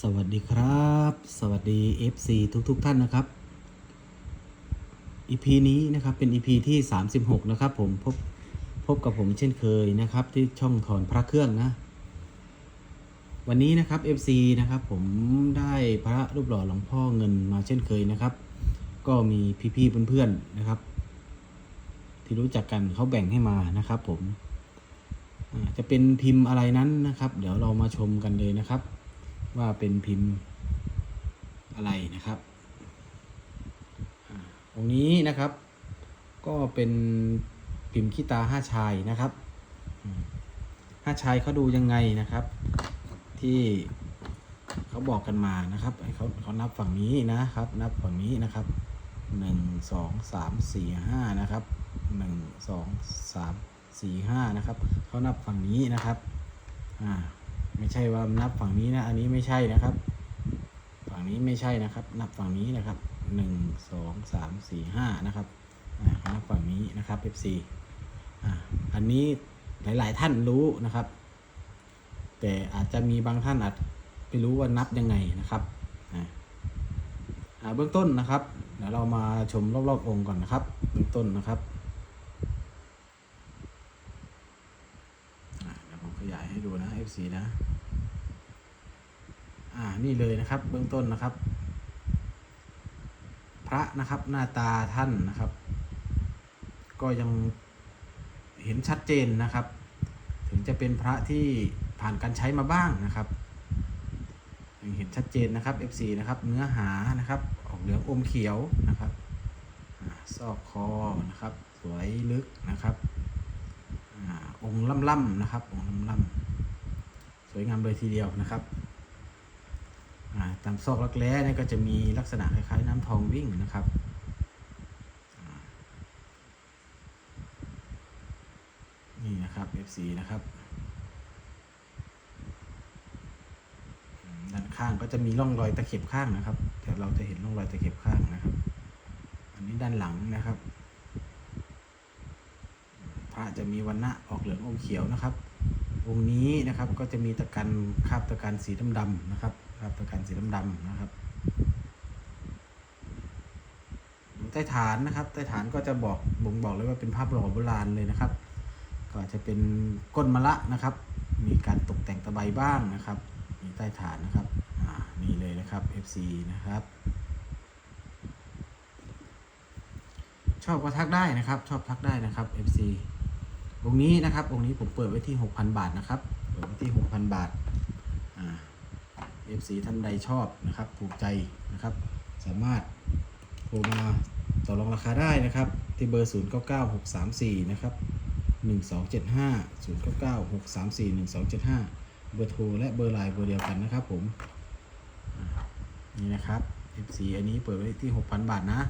สวัสดีครับ สวัสดี FC ทุกๆทท่านนะครับ EP นี้นะครับเป็น EP ที่ 36 นะครับผมพบพบกับผมเช่นเคยนะครับ ที่ช่องถอนพระเครื่องนะ วันนี้นะครับ FC นะครับผมได้พระรูปหล่อหลวงพ่อเงินมาเช่นเคยนะครับ ก็มีพี่ๆเพื่อนๆนะครับ ที่รู้จักกันเขาแบ่งให้มานะครับ ผมจะเป็นพิมพ์อะไรนั้นนะครับ เดี๋ยวเรามาชมกันเลยนะครับ ว่าเป็นพิมพ์อะไรนะครับอาตรงนี้นะครับ ก็เป็นพิมพ์ขี้ตาห้าชายนะครับห้าชายเขาดูยังไงนะครับ ที่เขาบอกกันมานะครับให้เขาเขานับฝั่งนี้นะครับ นับฝั่งนี้นะครับหนึ่งสองสามสี่ห้านะครับหนึ่งสองสามสี่ห้านะครับเขานับฝั่งนี้นะครับอ่า ไม่ใช่ว่านับฝั่งนี้นะ อันนี้ไม่ใช่นะครับ ฝั่งนี้ไม่ใช่นะครับ นับฝั่งนี้นะครับหนึ่งสองสามสี่ห้านะครับนับฝั่งนี้นะครับ F4 อันนี้หลาย ๆ ท่านรู้นะครับ แต่อาจจะมีบางท่านอาจไม่รู้ว่านับยังไงนะครับเบื้องต้นนะครับเดี๋ยวเรามาชมรอบๆองค์ก่อนนะครับ เบื้องต้นนะครับ อ่าเดี๋ยวผมขยายให้ดูนะ F4 นะ อ่า นี่เลยนะครับ เบื้องต้นนะครับ พระนะครับหน้าตาท่านนะครับ ก็ยังเห็นชัดเจนนะครับ ถึงจะเป็นพระที่ผ่านการใช้มาบ้างนะครับยังเห็นชัดเจนนะครับ F4 นะครับ เนื้อหานะครับ ออกเหลืองอมเขียวนะครับซอกคอนะครับ สวยลึกนะครับอองค์ล่ำๆนะครับองค์ล่ำๆสวยงามเลยทีเดียวนะครับ ตามซอกรักแร้นี่ก็จะมีลักษณะคล้ายๆน้ำทองวิ่งนะครับนี่นะครับ F4 นะครับด้านข้างก็จะมีร่องรอยตะเข็บข้างนะครับแต่เราจะเห็นร่องรอยตะเข็บข้างนะครับ อันนี้ด้านหลังนะครับพระจะมีวันณะออกเหลืองอมเขียวนะครับองค์นี้นะครับก็จะมีตะกันคาบตะกันสีดำๆนะครับ คราบตะกันสีดำๆนะครับใต้ฐานนะครับ ใต้ฐานก็จะบอกบ่งบอกเลยว่าเป็นภาพหล่อโบราณเลยนะครับ ก็จะเป็นก้นมะละนะครับ มีการตกแต่งตะไบบ้างนะครับ มีใต้ฐานนะครับนี่เลยนะครับ FC นะครับ ชอบก็ทักได้นะครับ ชอบทักได้นะครับ FC องค์นี้นะครับองค์นี้ผมเปิดไว้ที่ 6,000 บาทนะครับเปิดไว้ที่ 6,000 บาท FC ท่านใดชอบนะครับ ถูกใจนะครับ สามารถโทรมาต่อรองราคาได้นะครับ ที่เบอร์ 099634 นะครับ 1275 099 634 1275 เบอร์โทรและเบอร์ไลน์เบอร์เดียวกันนะครับผม นี่นะครับ FC อันนี้เปิดไว้ที่ 6,000 บาทนะ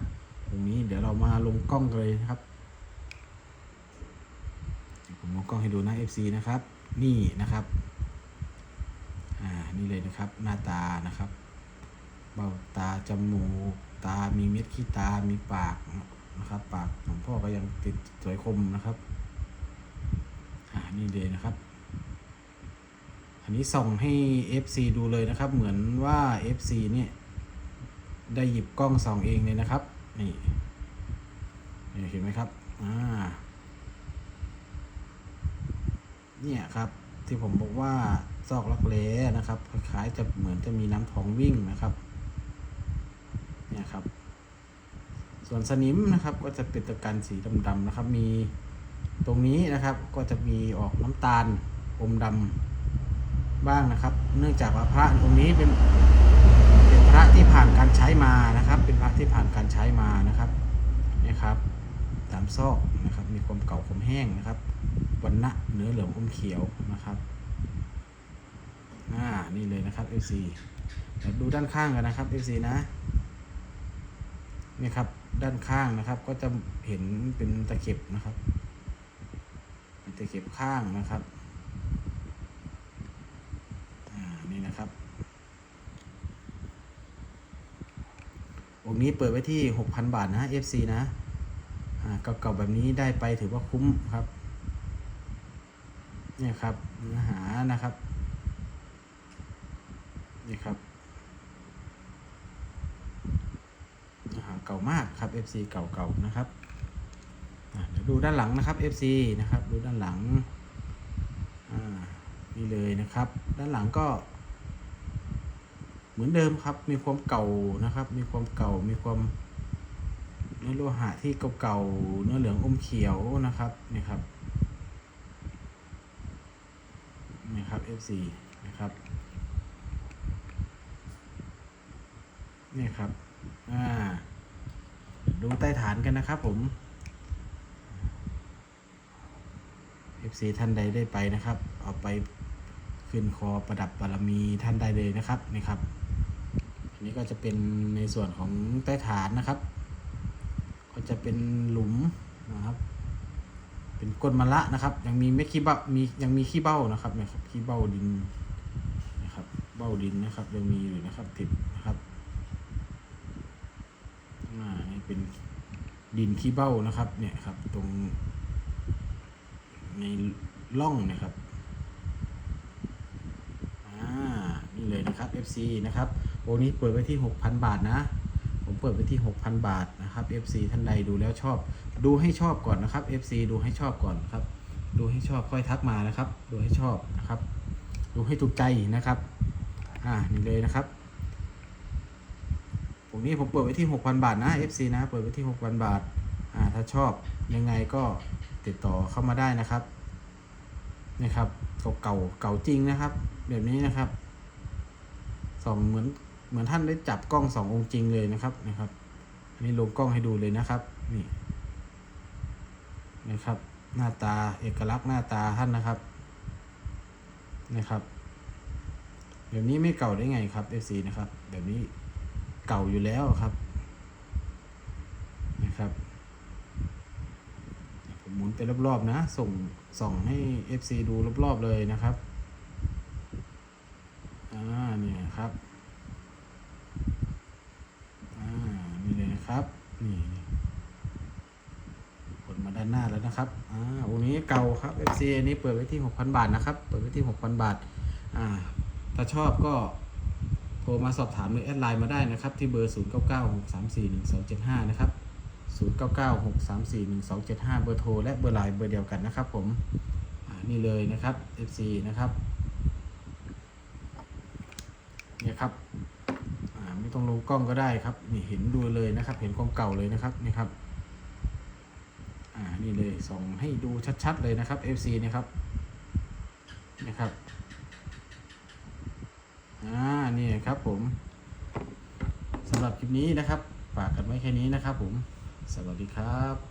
ตรงนี้เดี๋ยวเรามาลงกล้องกันเลยนะครับผมลงกล้องให้ดูนะ FC นะครับ นี่นะครับ อ่านี่เลยนะครับหน้าตานะครับ เบ้าตาจมูกตา มีเม็ดขี้ตา มีปากนะครับ ปากของพ่อก็ยังติดสวยคมนะครับ อ่านี่เลยนะครับ อันนี้ส่องให้ FC ดูเลยนะครับ เหมือนว่า FC เนี่ยได้หยิบกล้องส่องเองเลยนะครับ นี่นี่เห็นไหมครับ อ่า เนี่ยครับ ที่ผมบอกว่า ซอกลักแร้นะครับคล้ายๆจะเหมือนจะมีน้ำทองวิ่งนะครับเนี่ยครับ ส่วนสนิมนะครับก็จะเป็นตะกันสีดำๆนะครับ มีตรงนี้นะครับก็จะมีออกน้ำตาลอมดำบ้างนะครับ เนื่องจากว่าพระองค์นี้เป็นเป็นพระที่ผ่านการใช้มานะครับ เป็นพระที่ผ่านการใช้มานะครับเนี่ยครับตามซอกนะครับ มีความเก่าความแห้งนะครับวันณะเนื้อเหลืองอมเขียวนะครับ อ่า นี่เลยนะครับ FC เดี๋ยวดูด้านข้างกันนะครับ FC นะนี่ครับ ด้านข้างนะครับ ก็จะเห็นเป็นตะเข็บนะครับเป็นตะเข็บข้างนะครับอ่านี่นะครับ องค์นี้เปิดไว้ที่ 6,000 บาทนะ FC นะอ่าเก่าๆแบบนี้ได้ไปถือว่าคุ้มครับ เนี่ยครับเนื้อหานะครับ นี่ครับเก่ามากครับ FC เก่าๆนะครับเดี๋ยวดูด้านหลังนะครับ FC นะครับ ดูด้านหลังนี่เลยนะครับ ด้านหลังก็ เหมือนเดิมครับ มีความเก่านะครับ มีความเก่า มีความเนื้อโลหะที่เก่าๆเนื้อเหลืองอมเขียวนะครับนี่ครับนี่ครับ FC นะครับ นี่ครับ อ่า ดูใต้ฐานกันนะครับผม FC ท่านใดได้ไปนะครับ เอาไปขึ้นคอประดับบารมีท่านได้เลยนะครับนี่ครับ อันนี้ก็จะเป็นในส่วนของใต้ฐานนะครับ ก็จะเป็นหลุมนะครับ เป็นก้นมะละนะครับ ยังมีไม่ขี้เบ้ามียังมีขี้เบ้านะครับนะครับขี้เบ้าดินนะครับ เบ้าดินนะครับ ยังมีอยู่นะครับติดนะครับ อ่านี่ เป็นดินขี้เบ้านะครับ เนี่ยครับ ตรง ในร่องนะครับอ่านี่เลยนะครับ FC นะครับโอนี้เปิดไว้ที่ 6,000 บาทนะ ผมเปิดไว้ที่ 6,000 บาทนะครับ FC ท่านใดดูแล้วชอบ ดูให้ชอบก่อนนะครับ FC ดูให้ชอบก่อนครับ ดูให้ชอบค่อยทักมานะครับ ดูให้ชอบนะครับ ดูให้ถูกใจนะครับ อ่านี่เลยนะครับ ผมนี้ผมเปิดไว้ที่ 6,000 บาทนะ FC นะ เปิดไว้ที่ 6,000 บาท อ่า ถ้าชอบยังไงก็ติดต่อเข้ามาได้นะครับนี่ครับเก่าเก่าเก่าจริงนะครับ แบบนี้นะครับสองเหมือนเหมือนท่านได้จับกล้องสององค์จริงเลยนะครับนะครับ อันนี้ลงกล้องให้ดูเลยนะครับ นี่นะครับ หน้าตาเอกลักษณ์หน้าตาท่านนะครับนะครับ แบบนี้ไม่เก่าได้ไงครับ FC นะครับ แบบนี้ เก่าอยู่แล้วครับนะครับผมหมุนไปรอบๆนะ ส่งส่องให้ FC ดูรอบๆเลยนะครับอ่าเนี่ยครับอ่านี่เลยนะครับนี่กดมาด้านหน้าแล้วนะครับอ่าองนี้เก่าครับ FC อันนี้เปิดไว้ที่ 6,000 บาทนะครับ เปิดไว้ที่ 6,000 บาทอ่าถ้าชอบก็ โทรมาสอบถามหรือแอดไลน์มาได้นะครับ ที่เบอร์ 0996341275 นะครับ 0996341275 เบอร์โทรและเบอร์ไลน์เบอร์เดียวกันนะครับผมนี่เลยนะครับ FC นะครับเนี่ยครับไม่ต้องลงกล้องก็ได้ครับนี่เห็นดูเลยนะครับ เห็นความเก่าเลยนะครับนี่ครับอ่านี่เลยส่องให้ดูชัดๆเลยนะครับ FC นะครับนะครับ อ่านี่ครับผมสำหรับคลิปนี้นะครับ ฝากกันไว้แค่นี้นะครับผม สวัสดีครับ